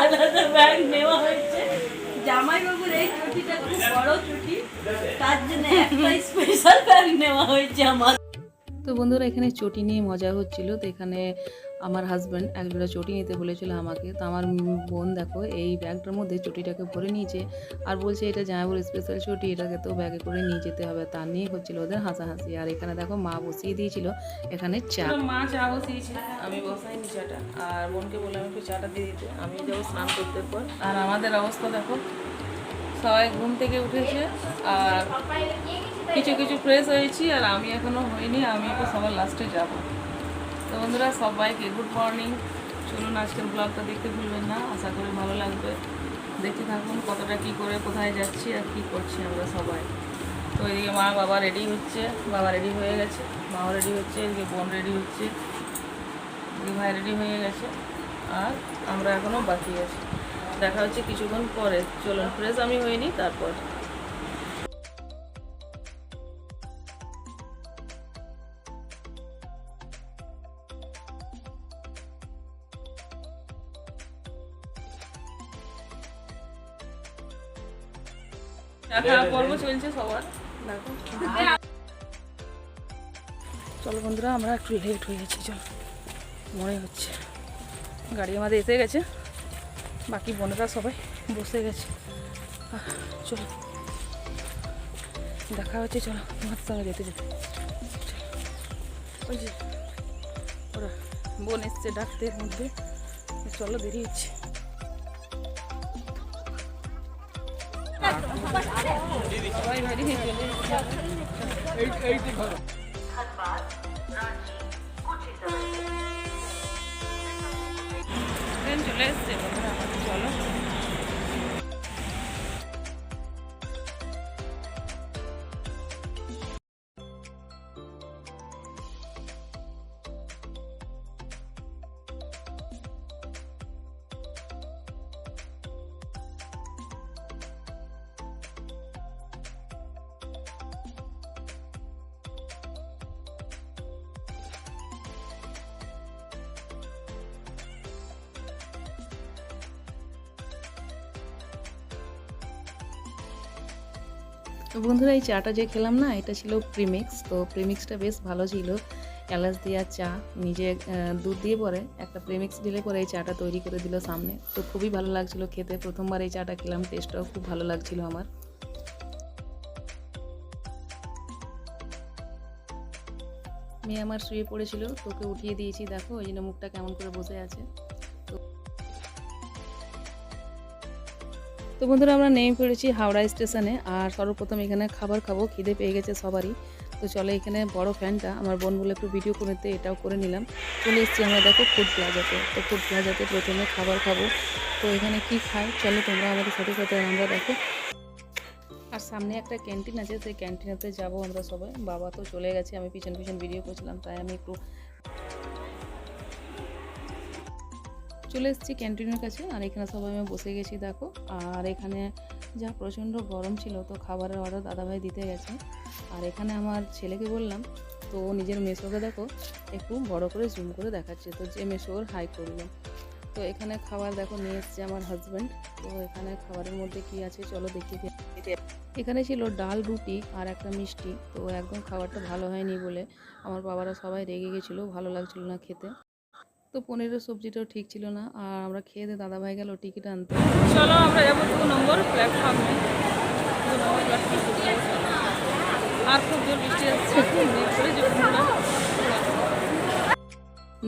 আলাদা ব্যাগ নেওয়া হয়েছে। জামাইবাবুর এই খুব বড় তার জন্য একটা স্পেশাল ব্যাগ নেওয়া হয়েছে আমার। তো বন্ধুরা, এখানে চটি নিয়ে মজা হচ্ছিল। তো এখানে আমার হাজব্যান্ড এক জোড়া চটি নিতে বলেছিল আমাকে। তো আমার বোন দেখো, এই ব্যাগটার মধ্যে চটিটাকে ভরে নিয়েছে আর বলছে, এটা জামাইবুর স্পেশাল চটি, এটাকে তো ব্যাগে করে নিয়ে যেতে হবে। তা নিয়ে হচ্ছিল ওদের হাসাহাসি। আর এখানে দেখো মা বসিয়ে দিয়েছিল, এখানে চা। মা চা বসিয়েছে। আমি বসাইনি চাটা। আর বোনকে বললাম, একটু চাটা দিয়ে দিতে। আমি যাব স্নান করতে পর আর আমাদের অবস্থা দেখো, সবাই ঘুম থেকে উঠেছে আর কিছু কিছু ফ্রেশ হয়েছি আর আমি এখনও হইনি। আমি তো সবার লাস্টে যাব। বন্ধুরা, সবাইকে গুড মর্নিং চলুন আজকের ব্লগটা দেখতে ভুলবেন না, আশা করি ভালো লাগবে। দেখতে থাকুন কতটা কি করে, কোথায় যাচ্ছি আর কি করছি আমরা সবাই। তো এদিকে মা বাবা রেডি হচ্ছে, বাবা রেডি হয়ে গেছে, মাও রেডি হচ্ছে, এদিকে বোন রেডি হচ্ছে এদিকে ভাই রেডি হয়ে গেছে, আর আমরা এখনও বাকি আছি। দেখা হচ্ছে কিছুক্ষণ পরে। চলুন ফ্রেশ আমি হইনি, তারপর। পর্ব চলছে সবার। দেখো। চলো বন্ধুরা আমরা একটু লেট হয়ে গেছি চল। মনে হচ্ছে। গাড়ি আমাদের এসে গেছে। বাকি বোনেরা সবাই বসে গেছে। চলো। দেখা হচ্ছে চলো। তোমার সঙ্গে যেতে যেতে। ওই যে ওরা বোন এসছে ডাকতে মধ্যে। চলো দেরি ট্রেন চলে এসছে বন্ধুরা আমাদের চলো তো বন্ধুরা, এই চাটা যে খেলাম না, এটা ছিল প্রিমিক্স তো প্রিমিক্সটা বেশ ভালো ছিল। এলাচ দেওয়া চা, নিজে দুধ দিয়ে পরে একটা প্রিমিক্স দিলে পরে এই চাটা তৈরি করে দিল সামনে। তো খুবই ভালো লাগছিল খেতে, প্রথমবার এই চাটা খেলাম টেস্টটাও খুব ভালো লাগছিল আমার। মেয়ে আমার শুয়ে পড়েছিল, তোকে উঠিয়ে দিয়েছি, দেখো ওই জন্য মুখটা কেমন করে বসে আছে। তো বন্ধুরা, আমরা নেমে পড়েছি হাওড়া স্টেশনে, আর সর্বপ্রথম এখানে খাবার খাব, খিদে পেয়ে গেছে সবারই। তো চলে এখানে বড় ফ্যানটা, আমার বোন বলে একটু ভিডিও করে নিতে এটাও করে নিলাম। চলে এসেছি আমরা দেখো ফুড প্লাজাতে তো ফুড প্লাজাতে প্রথমে খাবার খাব। তো এখানে কি খাই চলো তোমরা আমাদের সাথে সাথে আমরা দেখো। আর সামনে একটা ক্যান্টিন আছে, সেই ক্যান্টিনেতে যাব আমরা সবাই। বাবা তো চলে গেছে, আমি পিছন পিছন ভিডিও করছিলাম, তাই আমি একটু চলে এসেছি ক্যান্টিনের কাছে, আর এখানে সবাই আমি বসে গেছি, দেখো। আর এখানে যা প্রচণ্ড গরম ছিল, তো খাবারের অর্ডার দাদাভাই দিতে গেছে। আর এখানে আমার ছেলেকে বললাম, তো নিজের মেসোকে দেখো, একটু বড় করে জুম করে দেখাচ্ছে। তো যে মেসো ওর হাই করল। তো এখানে খাবার দেখো নিয়ে এসছে আমার হাজব্যান্ড তো এখানে খাবারের মধ্যে কি আছে, চলো দেখি এখানে ছিল ডাল, রুটি আর একটা মিষ্টি। তো একদম খাবারটা ভালো হয়নি বলে আমার বাবারা সবাই রেগে গেছিল, ভালো লাগছিল না খেতে। তো পনিরের সবজিটাও ঠিক ছিল না আর আমরা খেয়ে দিয়ে দাদাভাই গেল টিকিট আনতে। চলো আমরা যাব দু নম্বর প্ল্যাটফর্মে আর খুব জোর বৃষ্টি আসছে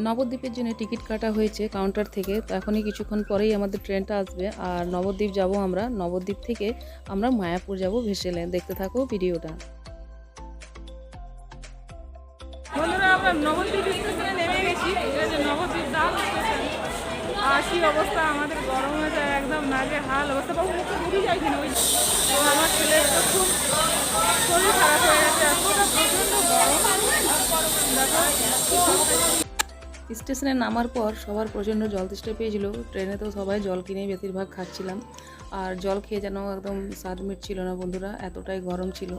নবদ্বীপের জন্য টিকিট কাটা হয়েছে কাউন্টার থেকে তো এখনই কিছুক্ষণ পরেই আমাদের ট্রেনটা আসবে। আর নবদ্বীপ যাব আমরা নবদ্বীপ থেকে আমরা মায়াপুর যাব ভেসেলে। দেখতে থাকো ভিডিওটা। বন্ধুরা আমরা নবদ্বীপ নেমে গেছি যে নবদ্বীপ দাম আর কি অবস্থা? আমাদের গরমে যায় একদম নাকে হাল অবস্থা। বাবু, মুখে ঢুকে যায় কিনা ওই আমার ছেলের তো খুব শরীর খারাপ হয়ে গেছে। এতটা প্রচণ্ড গরম। স্টেশনে নামার পর সবার প্রচণ্ড জল তেষ্টা পেয়েছিল। ট্রেনে তো সবাই জল কিনেই বেশিরভাগ খাচ্ছিলাম। আর জল খেয়ে যেন একদম স্বাদ মিটছিল না বন্ধুরা, এতটাই গরম ছিল।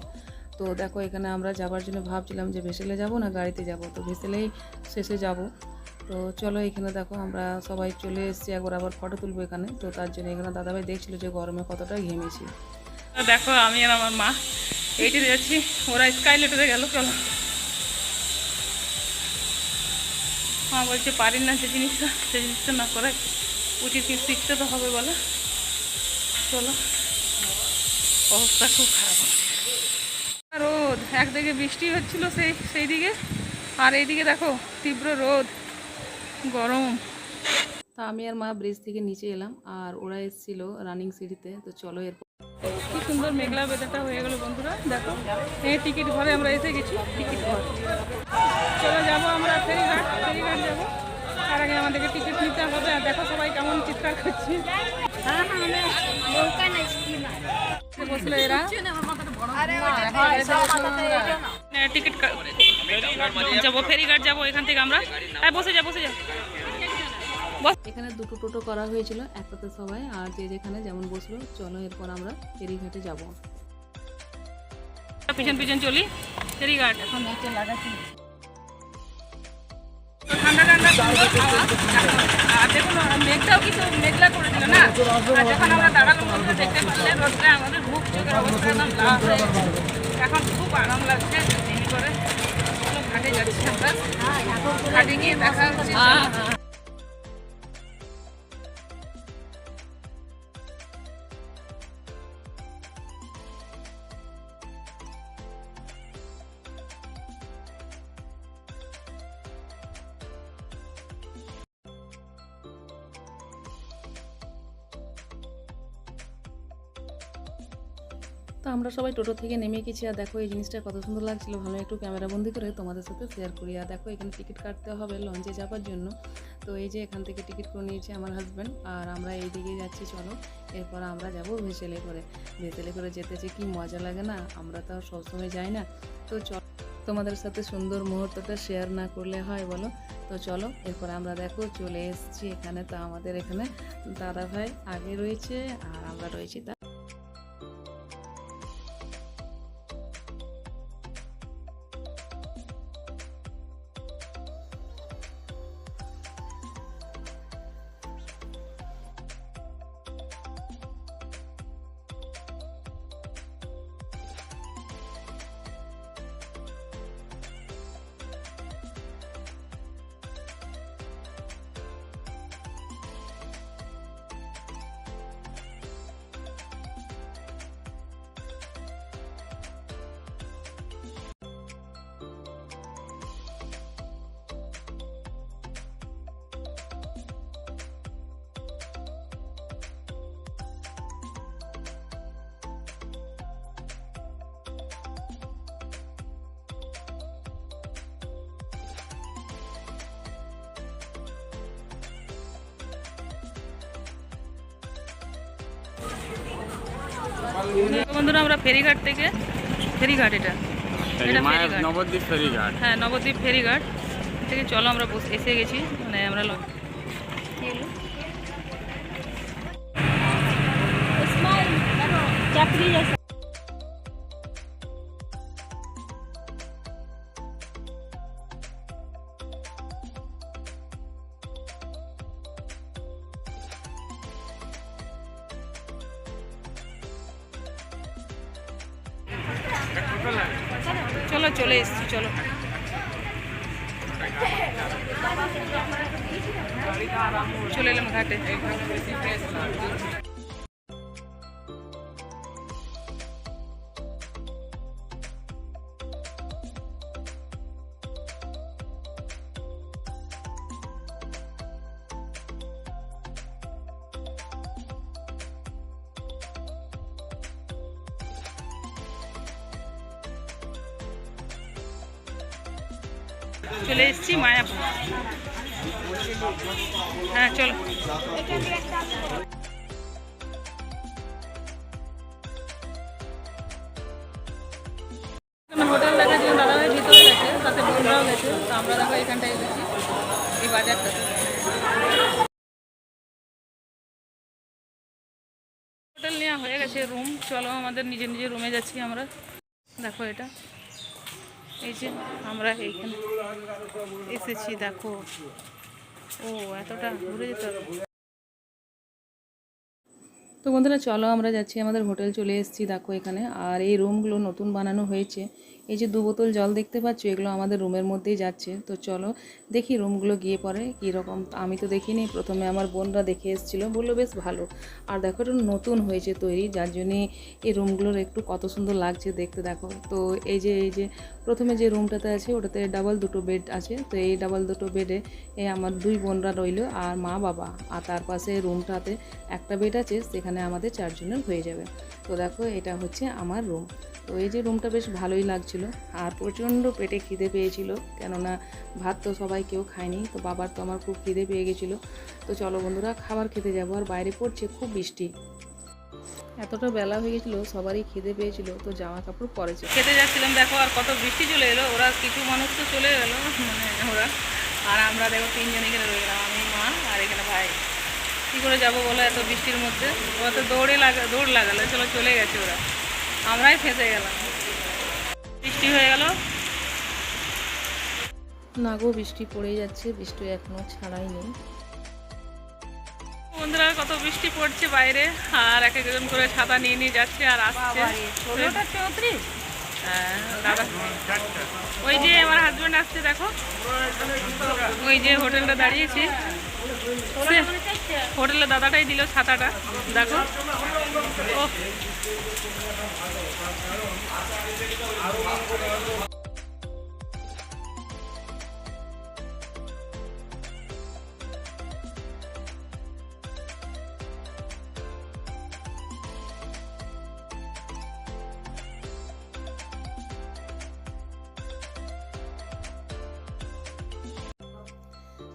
তো দেখো, এখানে আমরা যাবার জন্য ভাবছিলাম যে ভেসেলে যাব না গাড়িতে যাব, তো ভেসেলেই শেষে যাব। তো চলো, এখানে দেখো, আমরা সবাই চলে এসেছি, একবার আবার ফটো তুলবো এখানে। তো তার জন্য এখানে দাদাভাই দেখছিল যে গরমে কতটা ঘেমেছি। দেখো, আমি আর আমার মা এইটাতে যাচ্ছি, ওরা স্কাইলেটারে গেল, চলো। মা বলছে পারি না যে জিনিসটা সেই জিনিসটা না করে উচিত শিখতে তো হবে বলে। চলো, অবস্থা খুব খারাপ। একদিকে বৃষ্টি হচ্ছিল সেই সেই দিকে আর এইদিকে দেখো তীব্র রোদ গরম। তা আমি আর মা ব্রিজ থেকে নিচে এলাম আর ওরা এসেছিল রানিং সিঁড়িতে তো চলো এরপর। কি সুন্দর মেঘলা বেদাটা হয়ে গেল বন্ধুরা দেখো। এই টিকিট ঘরে আমরা এসে গেছি টিকিট ঘর। চলো যাব আমরা ফেরিঘাট ফেরিঘাট যাব। তার আগে আমাদেরকে টিকিট নিতে হবে আর দেখো সবাই কেমন চিৎকার করছে। বসল এরা টিকিট যাব ফেরিঘাট যাব এখান থেকে আমরা। বসে যা বসে যা। এখানে দুটো টোটো করা হয়েছিল একটাতে সবাই আর যে যেখানে যেমন বসল চলো এরপর আমরা ফেরিঘাটে যাব। পিছন পিছন চলি। ফেরিঘাট। এখন লাগাচ্ছি। ঠান্ডা ঠান্ডা। আর দেখুন মেঘটাও কিছু মেঘলা করে দিল না? যখন আমরা দাঁড়ালাম, বন্ধুরা দেখতে পারলে রোদটা আমাদের মুখ চোখের অবস্থা, একদম লাভ হয়ে। এখন খুব আরাম লাগছে করে ঘাটে যাচ্ছি আমরা। ঘাটে গিয়ে দেখা হচ্ছে। তো আমরা সবাই টোটো থেকে নেমে গেছি আর দেখো এই জিনিসটা কত সুন্দর লাগছিল। ভালো একটু ক্যামেরা বন্দি করে তোমাদের সাথে শেয়ার করি। আর দেখো এখানে টিকিট কাটতে হবে লঞ্চে যাওয়ার জন্য। তো এই যে এখান থেকে টিকিট করে নিয়েছে আমার হাজব্যান্ড আর আমরা এই দিকে যাচ্ছি, চলো। এরপর আমরা যাব ভেসেলে করে। ভেসেলে করে যেতে যে কি মজা লাগে না? আমরা তো সবসময় যাই না। তো চল তোমাদের সাথে সুন্দর মুহূর্তটা শেয়ার না করলে হয় বলো? তো চলো, এরপর আমরা দেখো চলে এসেছি এখানে। তো আমাদের এখানে দাদা ভাই আগে রয়েছে আর আমরা রয়েছি বন্ধুরা আমরা ফেরিঘাট থেকে ফেরিঘাট এটা। এটা নবদ্বীপ ফেরিঘাট। হ্যাঁ নবদ্বীপ ফেরিঘাট। থেকে চলো আমরা বসে এসে গেছি। মানে আমরা ল- চাকরি চলো চলে এসছি চলো। চলে এলাম ঘাটে। চলে এসেছি মায়াপুর। হ্যাঁ চলো। ভিতরে গেছে গেছে, তো আমরা দেখো এখানটায় এসেছি, এই হোটেল নেওয়া হয়ে গেছে রুম চলো আমাদের নিজের নিজের রুমে যাচ্ছি আমরা। দেখো এটা। এই যে আমরা এইখানে এসেছি, দেখো। ও, এতটা ঘুরে যেতে তো বন্ধুরা, চলো আমরা যাচ্ছি, আমাদের হোটেল চলে এসেছি, দেখো এখানে। আর এই রুমগুলো নতুন বানানো হয়েছে। এই যে দু বোতল জল দেখতে পাচ্ছ, এগুলো আমাদের রুমের মধ্যেই যাচ্ছে। তো চলো দেখি রুমগুলো গিয়ে পরে কীরকম। আমি তো দেখিনি, প্রথমে আমার বোনরা দেখে এসেছিল, বলল, বেশ ভালো। আর দেখো, এটা নতুন হয়েছে তৈরি, যার জন্যে এই রুমগুলোর একটু কত সুন্দর লাগছে দেখতে, দেখো। তো এই যে এই যে, প্রথমে যে রুমটাতে আছে, ওটাতে ডাবল দুটো বেড আছে। তো এই ডাবল দুটো বেডে এই আমার দুই বোনরা রইল, আর মা বাবা। আর তার পাশে রুমটাতে একটা বেড আছে, সেখানে আমাদের চারজনের হয়ে যাবে। তো দেখো, এটা হচ্ছে আমার রুম। তো এই যে রুমটা বেশ ভালোই লাগছিল আর প্রচণ্ড পেটে খিদে পেয়েছিল, কেননা ভাত তো সবাই কেউ খায়নি, তো বাবার তো আমার খুব খিদে পেয়ে গেছিল। তো চলো বন্ধুরা, খাবার খেতে যাব। আর বাইরে পড়ছে খুব বৃষ্টি। এতটা বেলা হয়ে গেছিল, সবারই খিদে পেয়েছিল, তো জামা কাপড় পরেছে খেতে যাচ্ছিলাম, দেখো, আর কত বৃষ্টি চলে এলো। ওরা কিছু মানুষ তো চলে গেল মানে ওরা। আর আমরা দেখো তিনজন এখানে রয়ে গেলাম, আমি, মা, আর এখানে ভাই। কী করে যাব বলো এত বৃষ্টির মধ্যে? ওরা তো দৌড়ে লাগা, দৌড় লাগালো, চলো চলে গেছে ওরা। আমরাই ফেঁসে গেলাম। বৃষ্টি হয়ে গেল। না গো বৃষ্টি পড়েই যাচ্ছে বৃষ্টি এখনও ছাড়াই নেই। বন্ধুরা কত বৃষ্টি পড়ছে বাইরে আর এক একজন করে ছাতা নিয়ে নিয়ে যাচ্ছে আর আসছে। হ্যাঁ, দাদা। ওই যে আমার হাজব্যান্ড আসছে দেখো। ওই যে হোটেলটা দাঁড়িয়েছি। হোটেলে দাদাটাই দিল ছাতাটা দেখো। ও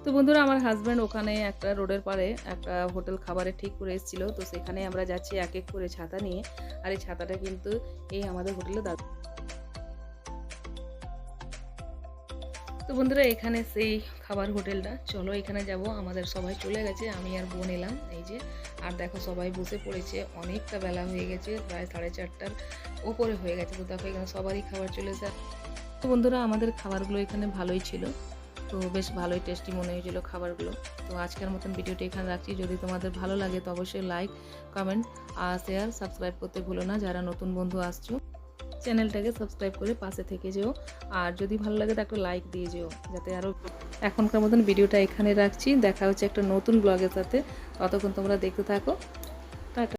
তো বন্ধুরা, আমার হাজব্যান্ড ওখানে একটা রোডের পাড়ে একটা হোটেল খাবারে ঠিক করে এসেছিল। তো সেখানে আমরা যাচ্ছি এক এক করে ছাতা নিয়ে। আর এই ছাতাটা কিন্তু এই আমাদের হোটেলে দাদা তো বন্ধুরা, এখানে সেই খাবার হোটেলটা। চলো, এখানে যাব। আমাদের সবাই চলে গেছে, আমি আর বোন এলাম। এই যে, আর দেখো সবাই বসে পড়েছে। অনেকটা বেলা হয়ে গেছে, প্রায় সাড়ে চারটার ওপরে হয়ে গেছে। তো দেখো, এখানে সবারই খাবার চলে এসে তো বন্ধুরা, আমাদের খাবারগুলো এখানে ভালোই ছিল। তো বেশ ভালোই টেস্টি মনে হয়েছিল খাবারগুলো। তো আজকের মতন ভিডিওটি এখানে রাখছি। যদি তোমাদের ভালো লাগে, তো অবশ্যই লাইক, কমেন্ট আর শেয়ার সাবস্ক্রাইব করতে ভুলো না। যারা নতুন বন্ধু আসছো চ্যানেলটাকে সাবস্ক্রাইব করে পাশে থেকে যেও। আর যদি ভালো লাগে তো একটা লাইক দিয়ে যেও, যাতে আরও এখনকার মতন ভিডিওটা এখানে রাখছি। দেখা হচ্ছে একটা নতুন ব্লগের সাথে। ততক্ষণ তোমরা দেখতে থাকো।